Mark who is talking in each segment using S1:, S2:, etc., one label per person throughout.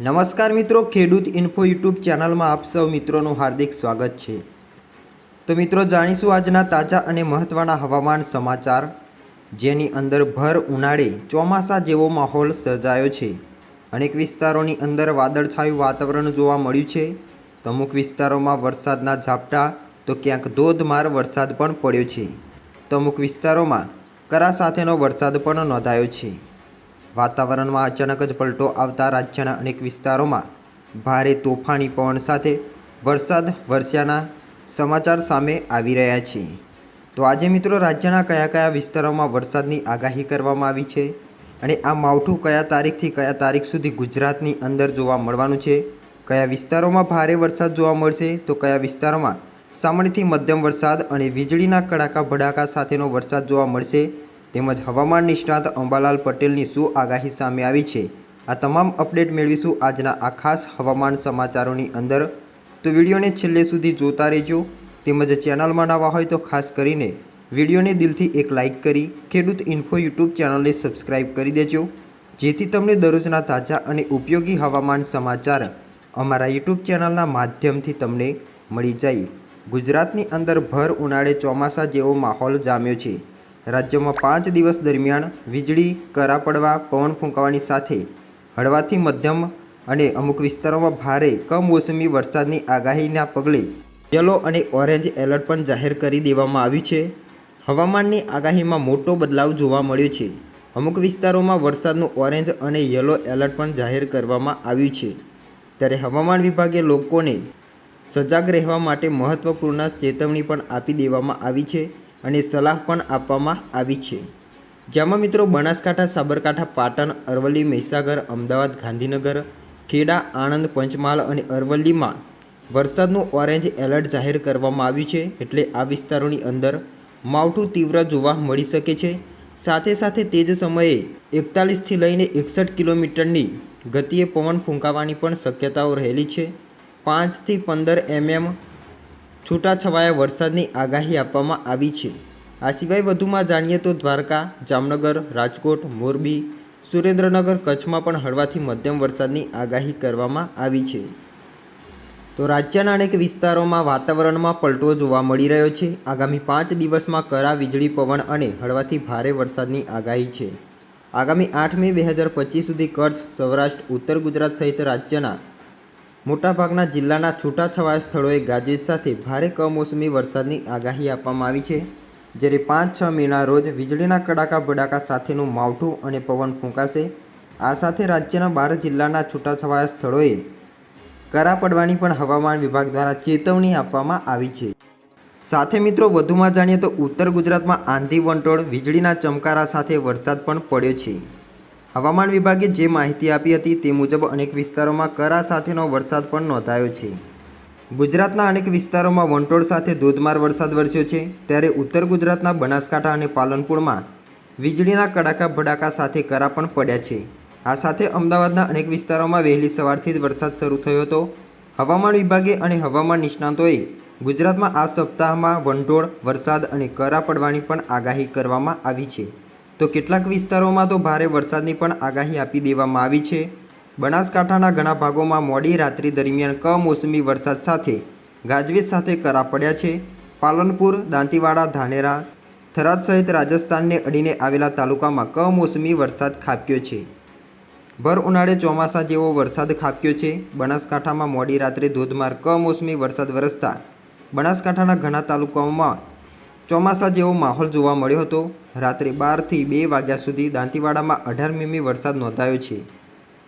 S1: નમસ્કાર મિત્રો, ખેડૂત ઇન્ફો યુટ્યુબ ચેનલમાં આપ સૌ મિત્રોનું હાર્દિક સ્વાગત છે. તો મિત્રો, જાણીશું આજના તાજા અને મહત્ત્વના હવામાન સમાચાર, જેની અંદર ભર ઉનાળે ચોમાસા જેવો માહોલ સર્જાયો છે. અનેક વિસ્તારોની અંદર વાદળછાયું વાતાવરણ જોવા મળ્યું છે. તો અમુક વિસ્તારોમાં વરસાદના ઝાપટા, તો ક્યાંક ધોધમાર વરસાદ પણ પડ્યો છે. તો અમુક વિસ્તારોમાં કરા સાથેનો વરસાદ પણ નોંધાયો છે. વાતાવરણમાં અચાનક જ પલટો આવતા રાજ્યના અનેક વિસ્તારોમાં ભારે તોફાની પવન સાથે વરસાદ વરસ્યાના સમાચાર સામે આવી રહ્યા છે. તો આજે મિત્રો રાજ્યના કયા કયા વિસ્તારોમાં વરસાદની આગાહી કરવામાં આવી છે અને આ માવઠું કયા તારીખથી કયા તારીખ સુધી ગુજરાતની અંદર જોવા મળવાનું છે? કયા વિસ્તારોમાં ભારે વરસાદ જોવા મળશે? તો કયા વિસ્તારોમાં સામાન્યથી મધ્યમ વરસાદ અને વીજળીના કડાકા ભડાકા સાથેનો વરસાદ જોવા મળશે? તેમજ હવામાન નિષ્ણાત અંબાલાલ પટેલની શું આગાહી સામે આવી છે? આ તમામ અપડેટ મેળવીશું આજના આ ખાસ હવામાન સમાચારોની અંદર. તો વિડીયોને છેલ્લે સુધી જોતા રહેજો. તેમજ ચેનલમાં નવા હોય તો ખાસ કરીને વિડીયોને દિલથી એક લાઇક કરી ખેડૂત ઇન્ફો યુટ્યુબ ચેનલને સબસ્ક્રાઇબ કરી દેજો. જેથી તમને દરરોજના તાજા અને ઉપયોગી હવામાન સમાચાર અમારા યુટ્યુબ ચેનલના માધ્યમથી તમને મળી જાય. ગુજરાતની અંદર ભર ઉનાળે ચોમાસા જેવો માહોલ જામ્યો છે. રાજ્યમાં પાંચ દિવસ દરમિયાન વીજળી, કરા પડવા, પવન ફૂંકાવાની સાથે હળવાથી મધ્યમ અને અમુક વિસ્તારોમાં ભારે કમોસમી વરસાદની આગાહીના પગલે યલો અને ઓરેન્જ એલર્ટ પણ જાહેર કરી દેવામાં આવ્યું છે. હવામાનની આગાહીમાં મોટો બદલાવ જોવા મળ્યો છે. અમુક વિસ્તારોમાં વરસાદનું ઓરેન્જ અને યલો એલર્ટ પણ જાહેર કરવામાં આવ્યું છે. ત્યારે હવામાન વિભાગે લોકોને સજાગ રહેવા માટે મહત્ત્વપૂર્ણ ચેતવણી પણ આપી દેવામાં આવી છે. અને સલાહ પણ આપવામાં આવી છે. જેમાં મિત્રો બનાસકાંઠા, સાબરકાંઠા, પાટણ, અરવલ્લી, મહીસાગર, અમદાવાદ, ગાંધીનગર, ખેડા, આણંદ, પંચમહાલ અને અરવલ્લીમાં વરસાદનું ઓરેન્જ એલર્ટ જાહેર કરવામાં આવ્યું છે એટલે આ વિસ્તારોની અંદર માવઠું તીવ્ર જોવા મળી શકે છે. સાથે સાથે તે જ સમયે એકતાલીસથી લઈને એકસઠ કિલોમીટરની ગતિએ પવન ફૂંકાવાની પણ શક્યતાઓ રહેલી છે. પાંચથી પંદર એમએમ છૂટાછવાયા વરસાદની આગાહી આપવામાં આવી છે. આ સિવાય વધુમાં જાણીએ તો દ્વારકા, જામનગર, રાજકોટ, મોરબી, સુરેન્દ્રનગર કચ્છમાં પણ હળવાથી મધ્યમ વરસાદની આગાહી કરવામાં આવી છે. તો રાજ્યના અનેક વિસ્તારોમાં વાતાવરણમાં પલટો જોવા મળી રહ્યો છે. આગામી પાંચ દિવસમાં કરા, વીજળી, પવન અને હળવાથી ભારે વરસાદની આગાહી છે. આગામી આઠ મે બે હજાર પચીસ સુધી કચ્છ, સૌરાષ્ટ્ર, ઉત્તર ગુજરાત સહિત રાજ્યના મોટાભાગના જિલ્લાના છૂટાછવાયા સ્થળોએ ગાજવીજ સાથે ભારે કમોસમી વરસાદની આગાહી આપવામાં આવી છે, જ્યારે પાંચ છ મેના રોજ વીજળીના કડાકા ભડાકા સાથેનું માવઠું અને પવન ફૂંકાશે. આ સાથે રાજ્યના બાર જિલ્લાના છૂટાછવાયા સ્થળોએ કરા પડવાની પણ હવામાન વિભાગ દ્વારા ચેતવણી આપવામાં આવી છે. સાથે મિત્રો, વધુમાં જાણીએ તો ઉત્તર ગુજરાતમાં આંધી વંટોળ, વીજળીના ચમકારા સાથે વરસાદ પણ પડ્યો છે. હવામાન વિભાગે જે માહિતી આપી હતી તે મુજબ અનેક વિસ્તારોમાં કરા સાથેનો વરસાદ પણ નોંધાયો છે. ગુજરાતના અનેક વિસ્તારોમાં વંટોળ સાથે ધોધમાર વરસાદ વરસ્યો છે. ત્યારે ઉત્તર ગુજરાતના બનાસકાંઠા અને પાલનપુરમાં વીજળીના કડાકા ભડાકા સાથે કરા પણ પડ્યા છે. આ સાથે અમદાવાદના અનેક વિસ્તારોમાં વહેલી સવારથી જ વરસાદ શરૂ થયો હતો. હવામાન વિભાગે અને હવામાન નિષ્ણાતોએ ગુજરાતમાં આ સપ્તાહમાં વંટોળ, વરસાદ અને કરા પડવાની પણ આગાહી કરવામાં આવી છે. તો કેટલાક વિસ્તારોમાં તો ભારે વરસાદની પણ આગાહી આપી દેવામાં આવી છે. બનાસકાંઠાના ઘણા ભાગોમાં મોડી રાત્રિ દરમિયાન કમોસમી વરસાદ સાથે ગાજવીજ સાથે કરા પડ્યા છે. પાલનપુર, દાંતીવાડા, ધાનેરા, થરાદ સહિત રાજસ્થાનને અડીને આવેલા તાલુકામાં કમોસમી વરસાદ ખાબક્યો છે. ભર ઉનાળે ચોમાસા જેવો વરસાદ ખાબક્યો છે. બનાસકાંઠામાં મોડી રાત્રે ધોધમાર કમોસમી વરસાદ વરસતા બનાસકાંઠાના ઘણા તાલુકાઓમાં ચોમાસા જેવો માહોલ જોવા મળ્યો હતો. રાત્રે બારથી બે વાગ્યા સુધી દાંતીવાડામાં અઢાર મીમી વરસાદ નોંધાયો છે.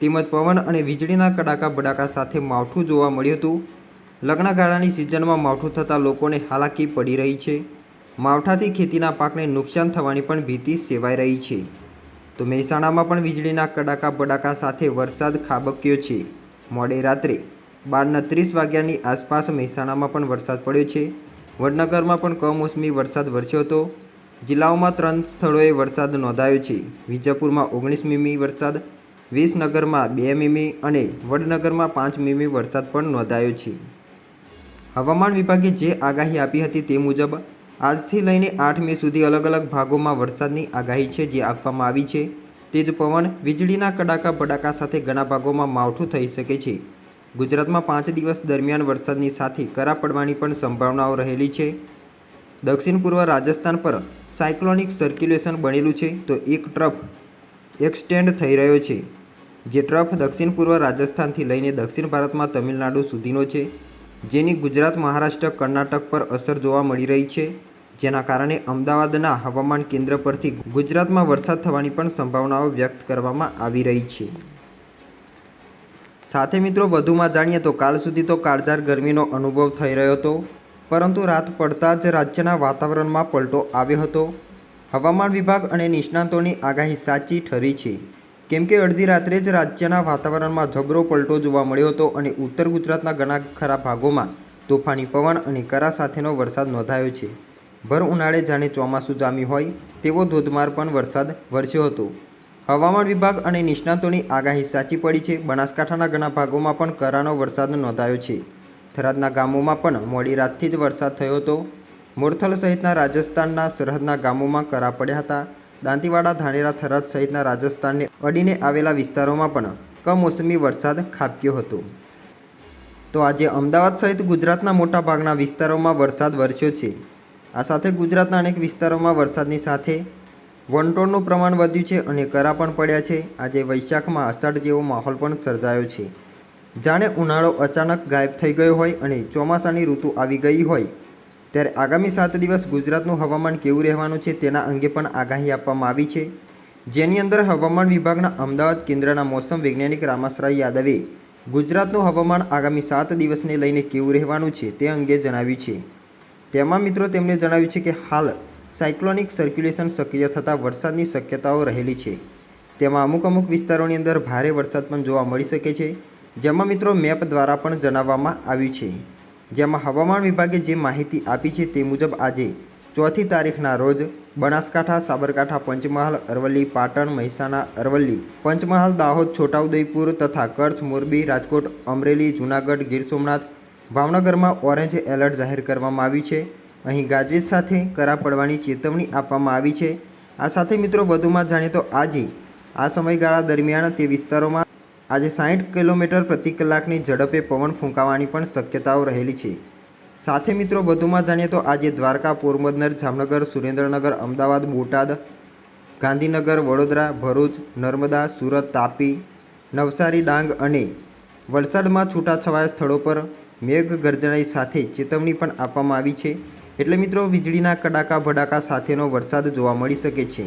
S1: તેમજ પવન અને વીજળીના કડાકા ભડાકા સાથે માવઠું જોવા મળ્યું હતું. લગ્નગાળાની સિઝનમાં માવઠું થતાં લોકોને હાલાકી પડી રહી છે. માવઠાથી ખેતીના પાકને નુકસાન થવાની પણ ભીતિ સેવાઈ રહી છે. તો મહેસાણામાં પણ વીજળીના કડાકા બડાકા સાથે વરસાદ ખાબક્યો છે. મોડે રાત્રે બારના ત્રીસ વાગ્યાની આસપાસ મહેસાણામાં પણ વરસાદ પડ્યો છે. વડનગરમાં પણ કમોસમી વરસાદ વરસ્યો હતો. જિલ્લાઓમાં ત્રણ સ્થળોએ વરસાદ નોંધાયો છે. વિજાપુરમાં ઓગણીસ મીમી વરસાદ, વિસનગરમાં બે મીમી અને વડનગરમાં પાંચ મીમી વરસાદ પણ નોંધાયો છે. હવામાન વિભાગે જે આગાહી આપી હતી તે મુજબ, આજથી લઈને આઠ મે સુધી અલગ અલગ ભાગોમાં વરસાદની આગાહી છે જે આપવામાં આવી છે. તેજ પવન, વીજળીના કડાકા ભડાકા સાથે ઘણા ભાગોમાં માવઠું થઈ શકે છે. ગુજરાતમાં પાંચ દિવસ દરમિયાન વરસાદની સાથે કરા પડવાની પણ સંભાવનાઓ રહેલી છે. દક્ષિણ પૂર્વ રાજસ્થાન પર સાયક્લોનિક સર્ક્યુલેશન બનેલું છે તો એક ટ્રફ એક્સટેન્ડ થઈ રહ્યો છે. જે ટ્રફ દક્ષિણ પૂર્વ રાજસ્થાનથી લઈને દક્ષિણ ભારતમાં તમિલનાડુ સુધીનો છે, જેની ગુજરાત, મહારાષ્ટ્ર, કર્ણાટક પર અસર જોવા મળી રહી છે, જેના કારણે અમદાવાદના હવામાન કેન્દ્ર પરથી ગુજરાતમાં વરસાદ થવાની પણ સંભાવનાઓ વ્યક્ત કરવામાં આવી રહી છે. સાથે મિત્રો વધુમાં જાણીએ તો કાલ સુધી તો કાળઝાર ગરમીનો અનુભવ થઈ રહ્યો હતો, પરંતુ રાત પડતા જ રાજ્યના વાતાવરણમાં પલટો આવ્યો હતો. હવામાન વિભાગ અને નિષ્ણાતોની આગાહી સાચી ઠરી છે. કેમ કે અડધી રાત્રે જ રાજ્યના વાતાવરણમાં જબરો પલટો જોવા મળ્યો હતો અને ઉત્તર ગુજરાતના ઘણા ખરા ભાગોમાં તોફાની પવન અને કરા સાથેનો વરસાદ નોંધાયો છે. ભર ઉનાળે જાણે ચોમાસું જામ્યું હોય તેવો ધોધમાર પણ વરસાદ વરસ્યો હતો. હવામાન વિભાગ અને નિષ્ણાતોની આગાહી સાચી પડી છે. બનાસકાંઠાના ઘણા ભાગોમાં પણ કરાનો વરસાદ નોંધાયો છે. થરાદના ગામોમાં પણ મોડી રાતથી જ વરસાદ થયો હતો. મોરથલ સહિતના રાજસ્થાનના સરહદના ગામોમાં કરા પડ્યા હતા. દાંતીવાડા, ધાનેરા, થરાદ સહિતના રાજસ્થાનને અડીને આવેલા વિસ્તારોમાં પણ કમોસમી વરસાદ ખાબક્યો હતો. તો આજે અમદાવાદ સહિત ગુજરાતના મોટા ભાગના વિસ્તારોમાં વરસાદ વરસ્યો છે. આ સાથે ગુજરાતના અનેક વિસ્તારોમાં વરસાદની સાથે વંટોળનું પ્રમાણ વધ્યું છે અને કરા પણ પડ્યા છે. આજે વૈશાખમાં અષાઢ જેવો માહોલ પણ સર્જાયો છે. જાણે ઉનાળો અચાનક ગાયબ થઈ ગયો હોય અને ચોમાસાની ઋતુ આવી ગઈ હોય. ત્યારે આગામી સાત દિવસ ગુજરાતનું હવામાન કેવું રહેવાનું છે તેના અંગે પણ આગાહી આપવામાં આવી છે. જેની અંદર હવામાન વિભાગના અમદાવાદ કેન્દ્રના મોસમ વૈજ્ઞાનિક રામાશ્રાય યાદવે ગુજરાતનું હવામાન આગામી સાત દિવસને લઈને કેવું રહેવાનું છે તે અંગે જણાવ્યું છે. તેમાં મિત્રો તેમણે જણાવ્યું છે કે હાલ સાયક્લોનિક સર્ક્યુલેશન સક્રિય થતાં વરસાદની શક્યતાઓ રહેલી છે. તેમાં અમુક અમુક વિસ્તારોની અંદર ભારે વરસાદ પણ જોવા મળી શકે છે, જેમાં મિત્રો મેપ દ્વારા પણ જણાવવામાં આવ્યું છે. જેમાં હવામાન વિભાગે જે માહિતી આપી છે તે મુજબ આજે ચોથી તારીખના રોજ બનાસકાંઠા, સાબરકાંઠા, પંચમહાલ, અરવલ્લી, પાટણ, મહેસાણા, અરવલ્લી, પંચમહાલ, દાહોદ, છોટાઉદેપુર તથા કચ્છ, મોરબી, રાજકોટ, અમરેલી, જૂનાગઢ, ગીર સોમનાથ, ભાવનગરમાં ઓરેન્જ એલર્ટ જાહેર કરવામાં આવ્યું છે. અહીં ગાજવીજ સાથે કરા પડવાની ચેતવણી આપવામાં આવી છે. આ સાથે મિત્રો વધુમાં જાણીએ તો આજે, આ સમયગાળા દરમિયાન તે વિસ્તારોમાં આજે સાઠ કિલોમીટર પ્રતિ કલાકની ઝડપે પવન ફૂંકાવાની પણ શક્યતાઓ રહેલી છે. સાથે મિત્રો વધુમાં જાણીએ તો આજે દ્વારકા, પોરબંદર, જામનગર, સુરેન્દ્રનગર, અમદાવાદ, બોટાદ, ગાંધીનગર, વડોદરા, ભરૂચ, નર્મદા, સુરત, તાપી, નવસારી, ડાંગ અને વલસાડમાં છૂટાછવાયા સ્થળો પર મેઘ ગર્જનાની સાથે ચેતવણી પણ આપવામાં આવી છે. એટલે મિત્રો, વીજળીના કડાકા ભડાકા સાથેનો વરસાદ જોવા મળી શકે છે.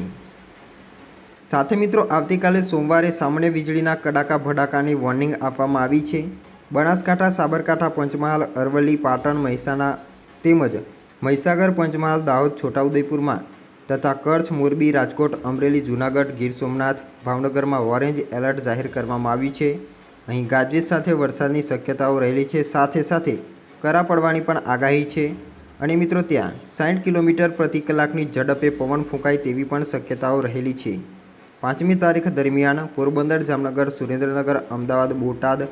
S1: સાથે મિત્રો, આવતીકાલે સોમવારે સામાન્ય વીજળીના કડાકા ભડાકાની વોર્નિંગ આપવામાં આવી છે. બનાસકાંઠા, સાબરકાંઠા, પંચમહાલ, અરવલ્લી, પાટણ, મહેસાણા તેમજ મહીસાગર, પંચમહાલ, દાહોદ, છોટાઉદેપુરમાં તથા કચ્છ, મોરબી, રાજકોટ, અમરેલી, જૂનાગઢ, ગીર સોમનાથ, ભાવનગરમાં ઓરેન્જ એલર્ટ જાહેર કરવામાં આવ્યું છે. અહીં ગાજવીજ સાથે વરસાદની શક્યતાઓ રહેલી છે. સાથે સાથે કરા પડવાની પણ આગાહી છે. અને મિત્રો ત્યાં સાઠ કિલોમીટર પ્રતિ કલાકની ઝડપે પવન ફૂંકાય તેવી પણ શક્યતાઓ રહેલી છે. પાંચમી તારીખ દરમિયાન પોરબંદર જામનગર, સુરેન્દ્રનગર, અમદાવાદ, બોટાદ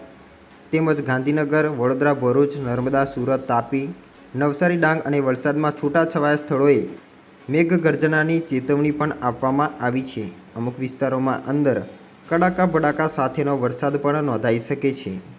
S1: તેમજ ગાંધીનગર, વડોદરા, ભરૂચ, નર્મદા, સુરત, તાપી, નવસારી, ડાંગ અને વલસાડમાં છૂટાછવાયા સ્થળોએ મેઘગર્જનાની ચેતવણી પણ આપવામાં આવી છે. અમુક વિસ્તારોમાં અંદર કડાકા ભડાકા સાથેનો વરસાદ પણ નોંધાઈ શકે છે.